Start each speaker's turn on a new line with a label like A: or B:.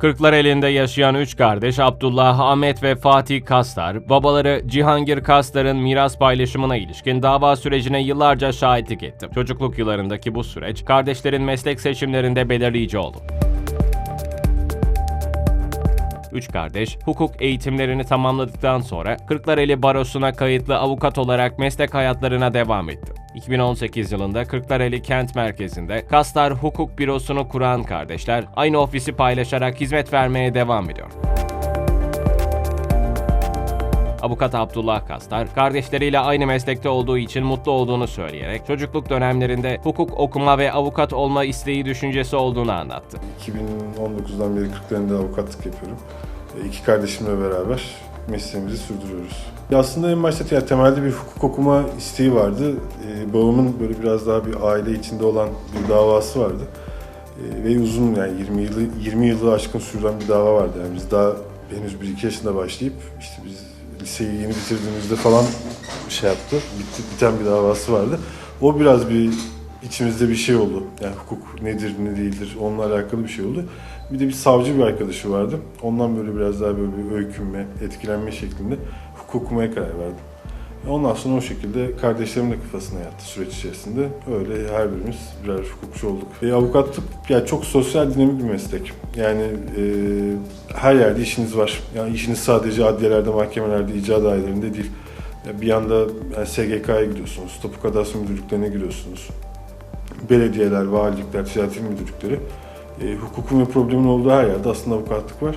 A: Kırklareli'nde yaşayan üç kardeş Abdullah, Ahmet ve Fatih Kastar, babaları Cihangir Kastar'ın miras paylaşımına ilişkin dava sürecine yıllarca şahitlik etti. Çocukluk yıllarındaki bu süreç, kardeşlerin meslek seçimlerinde belirleyici oldu. Üç kardeş, hukuk eğitimlerini tamamladıktan sonra Kırklareli Barosu'na kayıtlı avukat olarak meslek hayatlarına devam etti. 2018 yılında Kırklareli kent merkezinde Kastar Hukuk Bürosu'nu kuran kardeşler aynı ofisi paylaşarak hizmet vermeye devam ediyor. Avukat Abdullah Kastar, kardeşleriyle aynı meslekte olduğu için mutlu olduğunu söyleyerek çocukluk dönemlerinde hukuk okuma ve avukat olma isteği düşüncesi olduğunu anlattı.
B: 2019'dan beri Kırklareli'nde avukatlık yapıyorum. E, İki kardeşimle beraber mesleğimizi sürdürüyoruz. Aslında en başta yani temelde bir hukuk okuma isteği vardı. Ee, babamın böyle biraz daha bir aile içinde olan bir davası vardı. Ee, ve uzun yani 20 yılı 20 yılı aşkın süren bir dava vardı. Yani biz daha henüz 1-2 yaşında başlayıp işte biz liseyi yeni bitirdiğimizde falan şey yaptı. Bitti, biten bir davası vardı. O biraz bir içimizde bir şey oldu. Yani hukuk nedir ne değildir onunla alakalı bir şey oldu. Bir de bir savcı bir arkadaşı vardı. Ondan böyle biraz daha böyle bir öykünme, etkilenme şeklinde hukuk okumaya karar verdim. Ondan sonra o şekilde kardeşlerimin de kafasına yattı süreç içerisinde. Öyle her birimiz birer hukukçu olduk. E, avukatlık yani çok sosyal dinamik bir meslek. Yani e, her yerde işiniz var. Yani işiniz sadece adliyelerde, mahkemelerde, icra dairelerinde değil. Bir yanda yani SGK'ya gidiyorsunuz, tapu kadastro müdürlüklerine giriyorsunuz. Belediyeler, valilikler, ticaret müdürlükleri. E, hukukun ve problemin olduğu her yerde aslında avukatlık var.